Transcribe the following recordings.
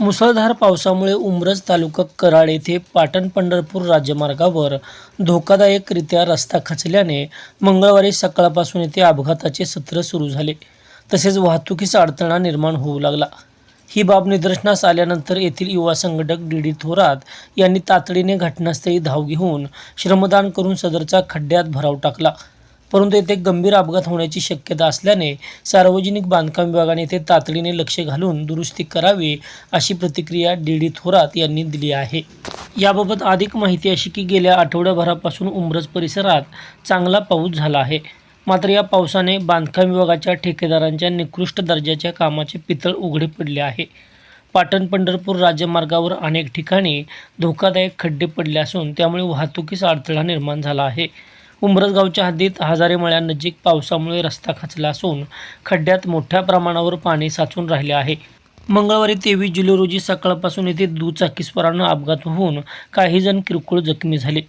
मुसळधार पावसामुळे उमरज तालुका कराड येथे पाटण पंढरपूर राज्यमार्गावर धोकादायकरित्या रस्ता खचल्याने मंगळवारी सकाळपासून येथे अपघाताचे सत्र सुरू झाले. तसेच वाहतुकीचा अडथळा निर्माण होऊ लागला. ही बाब निदर्शनास आल्यानंतर येथील युवा संघटक डी डी थोरात यांनी तातडीने घटनास्थळी धाव घेऊन श्रमदान करून सदरचा खड्ड्यात भराव टाकला. परंतु येथे गंभीर अपघात होण्याची शक्यता असल्याने सार्वजनिक बांधकाम विभागाने येथे तातडीने लक्ष घालून दुरुस्ती करावी अशी प्रतिक्रिया डी डी थोरात यांनी दिली आहे. याबाबत अधिक माहिती अशी की गेल्या आठवड्याभरापासून उमरज परिसरात चांगला पाऊस झाला आहे. मात्र या पावसाने बांधकाम विभागाच्या ठेकेदारांच्या निकृष्ट दर्जाच्या कामाचे पितळ उघडे पडले आहे. पाटण पंढरपूर राज्यमार्गावर अनेक ठिकाणी धोकादायक खड्डे पडले असून त्यामुळे वाहतुकीस अडथळा निर्माण झाला आहे. उंबरसगावच्या हद्दीत हजारे मळ्यानजीक पावसामुळे रस्ता खचला असून खड्ड्यात मोठ्या प्रमाणावर पाणी साचून राहिले आहे. मंगळवारी तेवीस जुलै रोजी सकाळपासून येथे दुचाकीस्वरानं अपघात होऊन काहीजण किरकोळ जखमी झाले.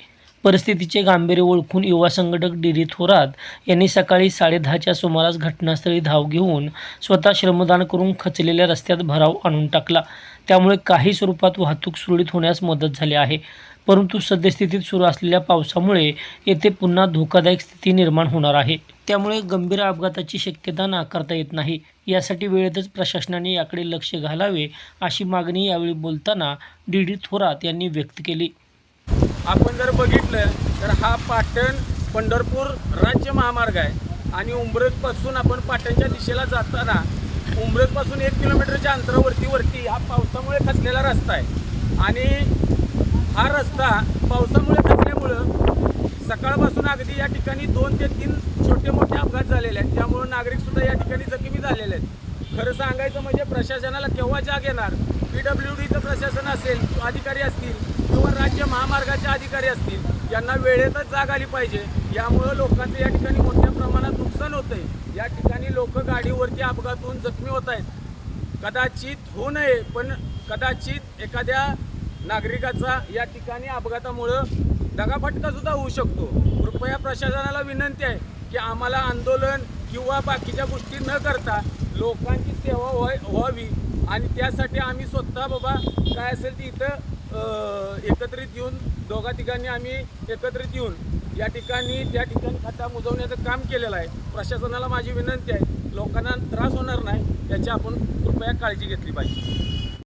परिस्थितीचे गांभीर्य ओळखून युवा संघटक डी डी थोरात यांनी सकाळी साडेदहाच्या सुमारास घटनास्थळी धाव घेऊन स्वतः श्रमदान करून खचलेल्या रस्त्यात भराव आणून टाकला. त्यामुळे काही स्वरूपात वाहतूक सुरळीत होण्यास मदत झाली आहे. परंतु सद्यस्थितीत सुरू असलेल्या पावसामुळे येथे पुन्हा धोकादायक स्थिती निर्माण होणार आहे. त्यामुळे गंभीर अपघाताची शक्यता नाकारता येत नाही. यासाठी वेळेतच प्रशासनाने याकडे लक्ष घालावे अशी मागणी यावेळी बोलताना डी डी थोरात यांनी व्यक्त केली. आपण जर बघितलं तर हा पाटण पंढरपूर राज्य महामार्ग आहे. आणि उंबरजपासून आपण पाटणच्या दिशेला जाताना उंबरजपासून एक किलोमीटरच्या अंतरावरती वरती हा पावसामुळे खचलेला रस्ता आहे. आणि हा रस्ता पावसामुळे खचल्यामुळं सकाळपासून अगदी या ठिकाणी दोन ते तीन छोटे मोठे अपघात झालेले आहेत. त्यामुळं नागरिकसुद्धा या ठिकाणी जखमी झालेले आहेत. खरं सांगायचं म्हणजे प्रशासनाला केव्हा जाग येणार? पी डब्ल्यू डीचं प्रशासन असेल अधिकारी असतील किंवा राज्य महामार्गाचे अधिकारी असतील यांना वेळेतच जाग आली पाहिजे. यामुळं लोकांचं या ठिकाणी मोठ्या प्रमाणात नुकसान होतंय. या ठिकाणी लोक गाडीवरती अपघात होऊन जखमी होत आहेत. कदाचित होऊ नये पण कदाचित एखाद्या नागरिकाचा या ठिकाणी अपघातामुळं दगाफटका सुद्धा होऊ शकतो. कृपया प्रशासनाला विनंती आहे की आम्हाला आंदोलन किंवा बाकीच्या गोष्टी न करता लोकांची सेवा व्हाय व्हावी. आणि त्यासाठी आम्ही स्वतः बाबा काय असेल ती इथं एकत्रित येऊन दोघा ठिकाणी आम्ही एकत्रित येऊन या ठिकाणी त्या ठिकाणी खड्डा मुजवण्याचं काम केलेलं आहे. प्रशासनाला माझी विनंती आहे लोकांना त्रास होणार नाही याची आपण कृपया काळजी घेतली पाहिजे.